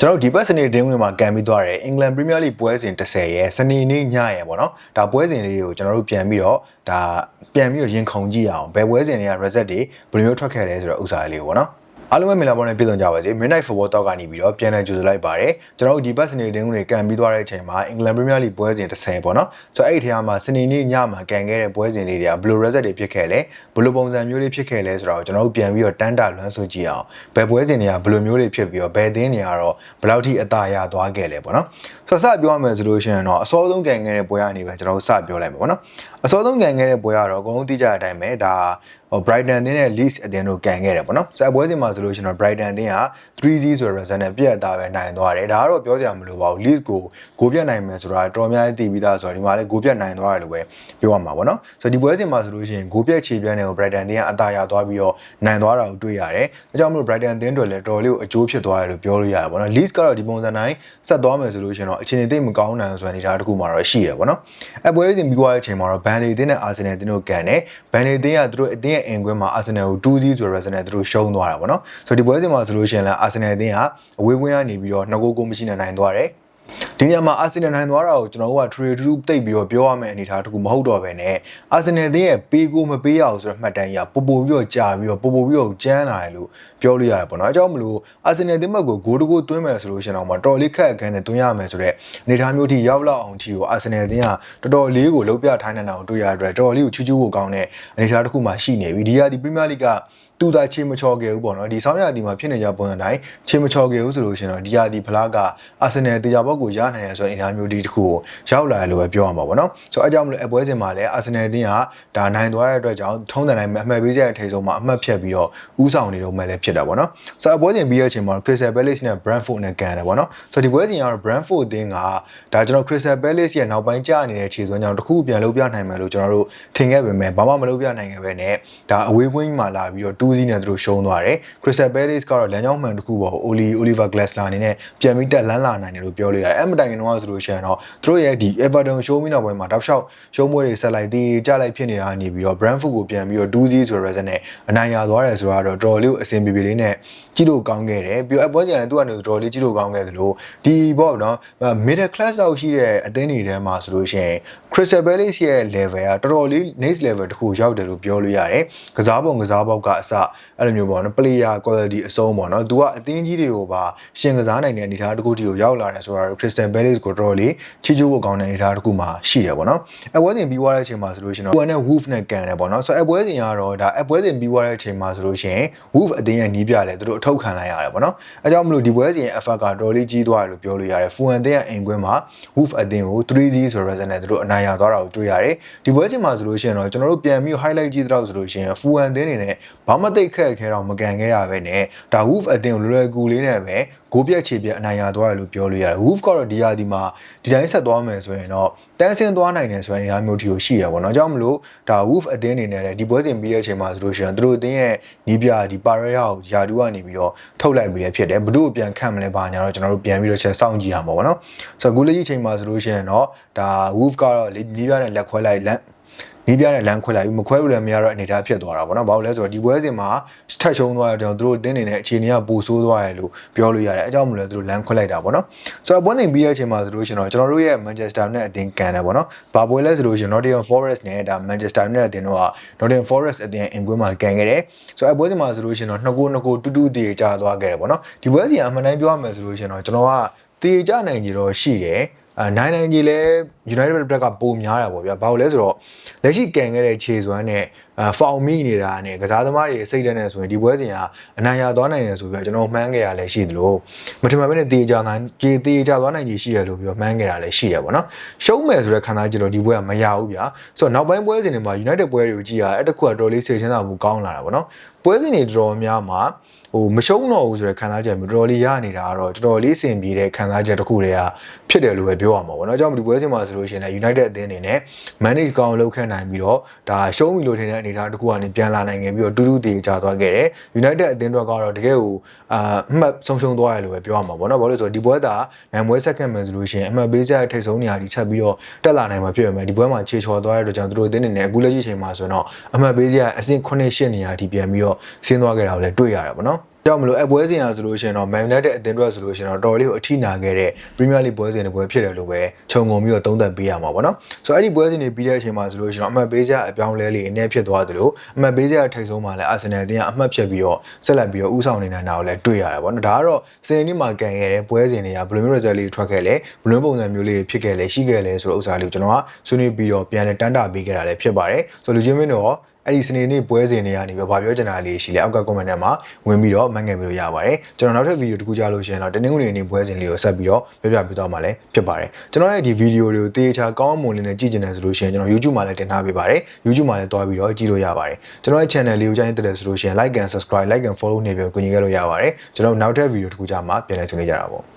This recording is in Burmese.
ကျွန်တော်တို့ဒီဘက်စနေတင်းဝင်မှာကန်ပြီးသွားတယ်အင်္ဂလန်ပရီးမီးယားလိပွဲစဉ်30ရဲ့စနေနေ့ညရဲ့ပေါ့နော်ဒါပွဲစဉ်လေးတွေကိုကျွန်တော်တို့ပြန်ပြီးတော့ဒါပြန်ပြီးတော့ရင်ခုန်ကြည့်အောင်ဘယ်ပွဲစဉ်တွေက result တွေဘယ်လိုမျိုးထွက်ခဲ့လဲဆိုတော့ဥစားလေးကိုပေါ့နော် အားလုံးပဲမင်္ဂလာပါနဲ့ပြည်စုံကြပါစေ Midnight Football Talk ကနေပြီးတော့ပြန်လည်ကြိုဆိုလိုက်ပါတယ်ကျွန်တော်တို့ဒီဘက်စနေတင်းတွေကန်ပြီးသွားတဲ့အချိန်မှာအင်္ဂလန်ပရီးမီးယားလိပွဲစဉ်30ပေါ့နော်ဆိုတော့အဲ့ဒီထဲမှာစနေနေ့ညမှာကန်ခဲ့တဲ့ပွဲစဉ်လေးတွေကဘယ်လို result တွေဖြစ်ခဲ့လဲဘယ်လိုပုံစံမျိုးလေးဖြစ်ခဲ့လဲဆိုတော့ကျွန်တော်တို့ပြန်ပြီးတော့တန်းတာလွမ်းဆိုကြည့်အောင်ဘယ်ပွဲစဉ်တွေကဘယ်လိုမျိုးလေးဖြစ်ပြီးတော့ဘယ်သင်းတွေကတော့ဘယ်လောက်ထိအသာရသွားခဲ့လဲပေါ့နော်ဆိုတော့စပြောရမယ်ဆိုလို့ရှိရင်တော့အစောဆုံးကန်ခဲ့တဲ့ပွဲကနေပဲကျွန်တော်တို့စပြောလိုက်မယ်ပေါ့နော်အစောဆုံးကန်ခဲ့တဲ့ပွဲကတော့အကုန်လုံးသိကြတဲ့အတိုင်းပဲဒါဟို Brighton တင်းနဲ့ Leeds အတင်းတို့ကန်ခဲ့တယ်ပေါ့နော်။ဆက်ပွဲစဉ်မှာဆိုလို့ရှိရင်တော့ Brighton တင်းက3-0ဆိုတဲ့ result နဲ့ပြည့်အသားပဲနိုင်သွားတယ်။ဒါကတော့ပြောကြမလို့ပါဘူး။ Leeds ကိုဂိုးပြတ်နိုင်မယ်ဆိုတာတော်များကြီးသိပြီးသားဆိုတော့ဒီမှာလည်းဂိုးပြတ်နိုင်သွားတယ်လို့ပဲပြောရမှာပေါ့နော်။ဆိုတော့ဒီပွဲစဉ်မှာဆိုလို့ရှိရင်ဂိုးပြတ်ခြေပြန်းတွေကို Brighton တင်းကအသာရသွားပြီးတော့နိုင်သွားတာကိုတွေ့ရတယ်။အဲကြောင့်မလို့ Brighton တင်းတွေလည်းတော်တော်လေးကိုအကျိုးဖြစ်သွားတယ်လို့ပြောလို့ရတယ်ပေါ့နော်။ Leeds ကတော့ဒီပုံစံတိုင်းဆက်သွားမယ်ဆိုလို့ရှိရင်တော့အခြေအနေသိမကောင်းနိုင်ဆိုတဲ့အနေအထားတစ်ခုမှတော့ရှိရပေါ့နော်။အပွဲစဉ်ပြီးသွားတဲ့အချိန်မှာတော့ Burnley တင်းနဲ့ Arsenal တင်းတို့ကန်တယ်။ Burnley တင်းကသူတို့အတင်းရဲ့အင်ကွင်းမှာ Arsenal ကို2-0ဆိုတဲ့ result နဲ့သူတို့ရှုံးသွားတာပေါ့နော်။ဆိုတော့ဒီပွဲစဉ်မှာဆိုလို့ရှိရင်လည်း Arsenal တင်းကအဝေးကွင်းကနေပြီးတော့နှစ်ဂိုးကိုမရှိနိုင်နိုင်သွားတယ်။ ဒီနေရာမှာအာဆင်နယ်နိုင်သွားတာကိုကျွန်တော်တို့က trade to တိတ်ပြီးတော့ပြောရမယ့်အနေအထားတခုမဟုတ်တော့ဘဲနဲ့အာဆင်နယ်တင်းရဲ့ပေးကိုမပေးရအောင်ဆိုတဲ့မှတ်တမ်းကြီးကပိုပိုပြီးတော့ကြာပြီးတော့ပိုပိုပြီးတော့ကျန်းလာတယ်လို့ပြောလို့ရတယ်ပေါ့နော်အဲကြောင့်မလို့အာဆင်နယ်တင်းဘက်ကိုဂိုးတကိုးသွင်းမယ်ဆိုလို့ရှင်တော့မှတော်တော်လေးခက်အခန်းနဲ့သွင်းရမယ်ဆိုတော့အနေအထားမျိုးထိရောက်လောက်အောင်ထိကိုအာဆင်နယ်တင်းကတော်တော်လေးကိုလုံးပြထိုင်းနေတာကိုတွေ့ရတဲ့အတွက်တော်တော်လေးကိုချူးချူးကိုကောင်းတဲ့အနေအထားတစ်ခုမှရှိနေပြီဒီကဒီပရီးမီးယားလိက တူတာချေမချော်ခဲ့ဘူးပေါ့နော်ဒီဆောင်းရာသီမှာဖြစ်နေကြပုံစံတိုင်းချေမချော်ခဲ့ဘူးဆိုလို့ရှိရင်တော့ဒီရာသီဖလားကအာဆင်နယ်တေချာဘောက်ကိုရနိုင်တယ်ဆိုတဲ့အနေအထားမျိုးဒီတစ်ခုကိုရောက်လာတယ်လို့ပဲပြောရမှာပေါ့နော်ဆိုတော့အဲကြောင့်မလို့အပွဲစဉ်မှာလည်းအာဆင်နယ်အသင်းကဒါနိုင်သွားတဲ့အတွက်ကြောင့်ထုံးတဲ့နိုင်အမှတ်ပေးစရာထိဆုံးမှာအမှတ်ဖြတ်ပြီးတော့ဥဆောင်နေတော့မှလည်းဖြစ်တာပေါ့နော်ဆိုတော့အပွဲစဉ်ပြီးတဲ့အချိန်မှာ Crystal Palace နဲ့ Brentford နဲ့ကန်တယ်ပေါ့နော်ဆိုတော့ဒီပွဲစဉ်ကတော့ Brentford အသင်းကဒါကျွန်တော် Crystal Palace ရဲ့နောက်ပိုင်းကြာနေတဲ့ခြေစွမ်းကြောင့်တစ်ခုပြန်လုပ်ပြနိုင်မယ်လို့ကျွန်တော်တို့ထင်ခဲ့ပေမဲ့ဘာမှမလုပ်ပြနိုင်ခဲ့ပဲနဲ့ဒါအဝေးကွင်းမှာလာပြီးတော့2စီးနဲ့သူတို့ရှုံးသွားတယ်။ Crystal Palace ကတော့လမ်းကြောင်းမှန်တစ်ခုပေါ် Oli Oliver Glasner အနေနဲ့ပြန်ပြီးတက်လန်းလာနိုင်တယ်လို့ပြောလို့ရတယ်။အဲ့မတိုင်ခင်တော့ဆိုလို့ရှိရင်တော့သူတို့ရဲ့ဒီ Everton ရှုံးပြီးနောက်ပိုင်းမှာတောက်လျှောက်ရှုံးပွဲတွေဆက်လိုက်သေးကြလိုက်ဖြစ်နေတာနေပြီးတော့ Brentford ကိုပြန်ပြီးတော့2-0ဆိုတဲ့ result နဲ့အနိုင်ရသွားတယ်ဆိုတော့တော်တော်လေးအဆင်ပြေပြေလေးနဲ့ကြည့်လို့ကောင်းခဲ့တယ်။ပြီးတော့အပွဲကြလည်းသူကနေတော်တော်လေးကြည့်လို့ကောင်းခဲ့သလိုဒီပေါ့နော် middle class လောက်ရှိတဲ့အသင်းတွေထဲမှာဆိုလို့ရှိရင် Crystal Palace ရဲ့ level ကတော်တော်လေး next level တခုရောက်တယ်လို့ပြောလို့ရတယ်။ကစားပုံကစားပေါက်ကအစအဲ့လိုမျိုးပေါ့နော် player quality အဆုံးပေါ့နော်။ तू ကအသင်းကြီးတွေကိုပါရှင်ကစားနိုင်တဲ့အနေအထားတစ်ခုတည်းကိုရောက်လာတယ်ဆိုတာတော့ Crystal Palace ကိုတော်တော်လေးချီးကျူးဖို့ကောင်းတဲ့အနေအထားတစ်ခုမှရှိတယ်ပေါ့နော်။အပွဲစဉ်ပြီးသွားတဲ့အချိန်မှာဆိုလို့ရှိရင်တော့ Wolf နဲ့ Wolf နဲ့ကန်တယ်ပေါ့နော်။ဆိုတော့အပွဲစဉ်ကတော့ဒါအပွဲစဉ်ပြီးသွားတဲ့အချိန်မှာဆိုလို့ရှိရင် Wolf အသင်းရဲ့နီးပြတယ်သူတို့အထောက်ခံလိုက်ရတယ်ပေါ့နော်။အဲကြောင့်မလို့ဒီပွဲစဉ်ရဲ့ effort ကတော်တော်လေးကြီးသွားတယ်လို့ပြောလို့ရတယ်။ Fulham အသင်းရဲ့အိမ်ကွင်းမှာ Wolf အသင်းကို3-0ဆိုတဲ့ result နဲ့သူတို့အနိုင်ရသွားတာကိုတွေ့ရတယ်။ဒီပွဲစဉ်မှာဆိုလို့ရှိရင်တော့ကျွန်တော်တို့ပြန်ပြီး highlight ကြည့်တော့ဆိုလို့ရှိရင် Fulham အသင်းအနေနဲ့ဘာမှတိတ်ခက်ခဲတော့မကန်ခဲ့ရပဲနဲ့ဒါ Wolf အသင်းကိုလွယ်လွယ်ကူလေးနဲ့ပဲဂိုးပြက်ခြေပြက်အနိုင်ရသွားတယ်လို့ပြောလို့ရတယ်။ Wolf ကတော့ဒီရာဒီမှာဒီတိုင်းဆက်သွားမယ်ဆိုရင်တော့တန်းဆင်းသွားနိုင်တယ်ဆိုတဲ့နေရာမျိုးတီကိုရှိရပါတော့။ကြောင့်မလို့ဒါ Wolf အသင်းအနေနဲ့လည်းဒီပွဲစဉ်ပြီးတဲ့အချိန်မှာဆိုလို့ရှိရင်သူတို့အသင်းရဲ့နီးပြဒီ Pareja ကိုယာတူကနေပြီးတော့ထုတ်လိုက်ပြီးရဖြစ်တယ်။ဘလို့ပြန်ခန့်မလဲပါညာတော့ကျွန်တော်တို့ပြန်ပြီးတော့ချက်စောင့်ကြည့်ရမှာပေါ့နော်။ဆိုတော့အခုလက်ရှိအချိန်မှာဆိုလို့ရှိရင်တော့ဒါ Wolf ကတော့နီးပြနဲ့လက်ခွဲလိုက်လက် နီးပြတဲ့လမ်းခွဲလိုက်ပြီးမခွဲလို့လည်းမရတော့အနေထားဖြစ်သွားတာပေါ့နော်။ဘာလို့လဲဆိုတော့ဒီပွဲစဉ်မှာထက်ချုံသွားတဲ့သူတို့တင်းနေတဲ့အခြေအနေကပိုဆိုးသွားတယ်လို့ပြောလို့ရတယ်။အဲကြောင့်မလို့သူတို့လမ်းခွဲလိုက်တာပေါ့နော်။ဆိုတော့ပွဲစဉ်ပြီးတဲ့အချိန်မှာဆိုလို့ရှိရင်တော့ကျွန်တော်တို့ရဲ့ Manchester နဲ့အသင်းကန်တယ်ပေါ့နော်။ဘာပွဲလဲဆိုလို့ရှိရင် Nottingham Forest နဲ့ဒါ Manchester နဲ့အသင်းတို့က Nottingham Forest အသင်းအင်ကွင်းမှာကန်ခဲ့တယ်။ဆိုတော့အပွဲစဉ်မှာဆိုလို့ရှိရင်တော့နှစ်ကိုနှစ်ကိုတူးတူးတည်ကြသွားခဲ့တယ်ပေါ့နော်။ဒီပွဲစဉ်အမှန်တိုင်းပြောရမယ်ဆိုလို့ရှိရင်တော့ကျွန်တော်ကတည်ကြနိုင်ကြတော့ရှိတယ်။ အဲနိုင်နိုင်ကြီးလဲ United ဘက်ကပိုများတာပေါ့ဗျာဘာလို့လဲဆိုတော့လက်ရှိကန်ခဲ့တဲ့ခြေစွမ်းနဲ့အ ဖောင်မိနေတာနဲ့ကစားသမားတွေစိတ်ဓာတ်နဲ့ဆိုရင်ဒီပွဲစဉ်ကအနိုင်ရသွားနိုင်တယ်ဆိုပြီးတော့ကျွန်တော်မှန်းခဲ့ရလဲရှိသလိုမထင်မှန်ပဲနဲ့တေးကြနိုင်ကြေးတေးကြသွားနိုင်ကြီးရှိရလို့ပြီးတော့မှန်းခဲ့တာလဲရှိရပေါ့နော်ရှုံးမယ်ဆိုတဲ့ခံစားချက်တော့ဒီပွဲကမရဘူးဗျာဆိုတော့နောက်ပိုင်းပွဲစဉ်တွေမှာ United ပွဲတွေကိုကြည့်ရအဲ့တခုကတော်လေးစိတ်ချမ်းသာမှုကောင်းလာတာပေါ့နော်ပွဲစဉ်တွေတော်တော်များမှာဟိုမရှုံးတော့ဘူးဆိုတဲ့ခံစားချက်မျိုးတော်တော်လေးရနေတာကတော့တော်တော်လေးအဆင်ပြေတဲ့ခံစားချက်တစ်ခုတည်းကဖြစ်တယ်လို့ပဲပြောရမှာပေါ့နော်။ကြောင့်ဒီပွဲစဉ်မှာဆိုလို့ရှိရင်လည်း United အသင်းအနေနဲ့ manage ကောင်းလုပ်ခဲ့နိုင်ပြီးတော့ဒါရှုံးပြီလို့ထင်တဲ့အနေအထားတစ်ခုကနေပြန်လာနိုင်ခဲ့ပြီးတော့တူတူတည်ကြသွားခဲ့တယ်။ United အသင်းတွေကတော့တကယ်ကိုအာအမှတ်ဆုံးရှုံးသွားရလို့ပဲပြောရမှာပေါ့နော်။ဘာလို့လဲဆိုတော့ဒီပွဲသာနိုင်ပွဲဆက်ခဲ့မယ်ဆိုလို့ရှိရင်အမှတ်ပေးချက်ထိပ်ဆုံးနေရာဒီချက်ပြီးတော့တက်လာနိုင်မှာဖြစ်ပေမဲ့ဒီပွဲမှာခြေချော်သွားတဲ့အတွက်ကြောင့်သူတို့အသင်းအနေနဲ့အခုလက်ရှိချိန်မှာဆိုတော့အမှတ်ပေးချက်အဆင့်9 8နေရာထိပြန်ပြီးတော့ဆင်းသွားခဲ့တာကိုလည်းတွေ့ရတယ်ပေါ့နော်။ ကြောင့်မလို့အပွဲစဉ်ရဆိုလို့ရှိရင်တော့ Man United အသင်းအတွက်ဆိုလို့ရှိရင်တော့တော်တော်လေးကိုအထိနာခဲ့တဲ့ Premier League ပွဲစဉ်တွေပွဲဖြစ်တယ်လို့ပဲခြုံငုံပြီးတော့သုံးသပ်ပေးရမှာပေါ့နော်ဆိုတော့အဲ့ဒီပွဲစဉ်တွေပြီးတဲ့အချိန်မှာဆိုလို့ရှိရင်တော့အမှတ်ပေးစရာအပြောင်းလဲလေးအနေဖြစ်သွားသလိုအမှတ်ပေးစရာထိပ်ဆုံးမှာလည်း Arsenal အသင်းကအမှတ်ဖြတ်ပြီးတော့ဆက်လက်ပြီးတော့ဥဆောင်နေနေတာကိုလည်းတွေ့ရတယ်ပေါ့နော်ဒါကတော့စနေနေ့မှာကန်ခဲ့တဲ့ပွဲစဉ်တွေကဘယ်လိုမျိုး result လေးထွက်ခဲ့လဲဘယ်လိုပုံစံမျိုးလေးဖြစ်ခဲ့လဲရှိခဲ့လဲဆိုတော့ဥစားလေးကိုကျွန်တော်ကဆွေးနွေးပြီးတော့ပြန်လဲတန်းတာပေးခဲ့တာလည်းဖြစ်ပါတယ်ဆိုတော့လူချင်းမင်းတို့ရော အဲ့ဒီစနေနေ့ပွဲစဉ်တွေကနေပြီးဘာပြောချင်တာလေးရှိလဲအောက်က comment ထဲမှာဝင်ပြီးတော့မှတ်ငယ်ပြီးလို့ရပါတယ်ကျွန်တော်နောက်ထပ်ဗီဒီယိုတစ်ခုကြားလို့ရှိရင်တော့တနင်္ဂနွေနေ့ပွဲစဉ်လေးကိုဆက်ပြီးတော့ပြပြပေးသွားမှာလည်းဖြစ်ပါတယ်ကျွန်တော်ရဲ့ဒီဗီဒီယိုတွေကိုတေးချာကောင်းမွန်လေးနဲ့ကြည့်ကျင်တယ်ဆိုလို့ရှိရင်ကျွန်တော် YouTube မှာလည်းတင်ထားပေးပါတယ် YouTube မှာလည်းတွားပြီးတော့ကြည့်လို့ရပါတယ်ကျွန်တော်ရဲ့ channel လေးကိုကြိုက်တဲ့ဆိုလို့ရှိရင် like and subscribe like and follow နေပြီးကိုညီခဲ့လို့ရပါတယ်ကျွန်တော်နောက်ထပ်ဗီဒီယိုတစ်ခုကြားမှာပြန်လည်ဆွေးနွေးကြတာပေါ့